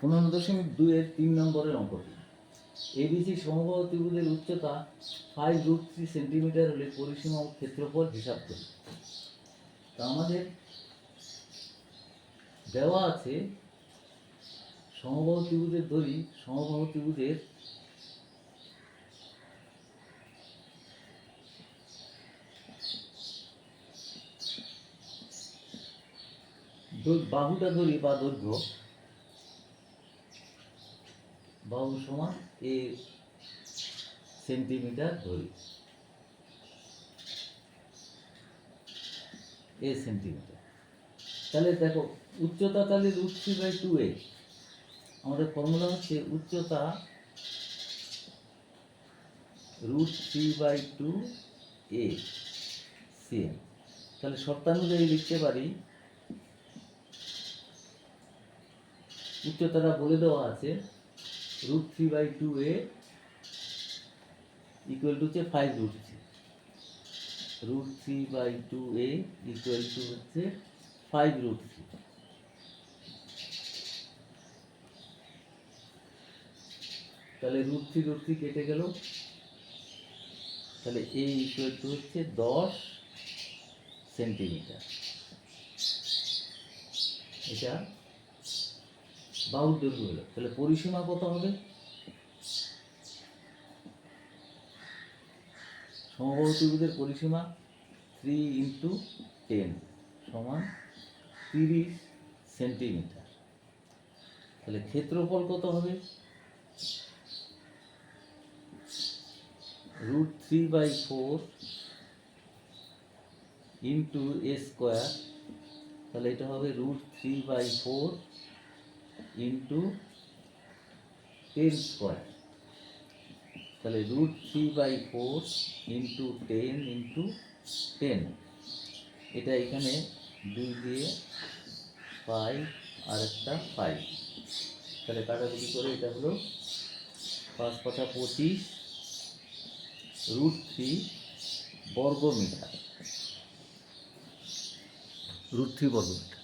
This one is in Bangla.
পনেরো দশমিক দুইয়ের তিন নম্বরের অঙ্কটি। এবিসি সমবাহু ত্রিভুজের উচ্চতা ফাইভ রুট থ্রি সেন্টিমিটার হলে পরিসীমা ও ক্ষেত্রফল হিসাব করি। তা আমাদের দেওয়া আছে সমবাহু ত্রিভুজের দড়ি, সমবাহু ত্রিভুজের বাহুটা ধরি বা দৈর্ঘ্য। বাহু সমান এ সেন্টিমিটার ধরি। A centimetre. তাহলে দেখো, উচ্চতা তাহলে root three by two a আমাদের ফর্মুলা হচ্ছে উচ্চতা root three by two a same তাহলে শর্তানুযায়ী লিখতে পারি, উচ্চতাটা বলে দেওয়া আছে। Root three by two a equal to হচ্ছে five root three root three by two a equal to হচ্ছে ফাইভ রুট থ্রি তাহলে রুট থ্রি রুট থ্রি কেটে গেল। তাহলে এ ইকুয়াল টু হচ্ছে দশ সেন্টিমিটার এটা বাহুর দৈর্ঘ্য হলো তাহলে পরিসীমা কত হবে? সমবাহু ত্রিভুজের পরিসীমা থ্রি ইন্টু টেন সমান তিরিশ সেন্টিমিটার তাহলে ক্ষেত্রফল কত হবে? Root three by four into a square তাহলে এটা হবে root three by four into ten square তাহলে root three by four into ten into ten এটা এখানে দুই দিয়ে ফাইভ আর একটা ফাইভ তাহলে কাটাকুটি করে এটা হলো পাঁচ পাঁচা পঁচিশ রুট থ্রি বর্গ মিটার রুট থ্রি বর্গ মিটার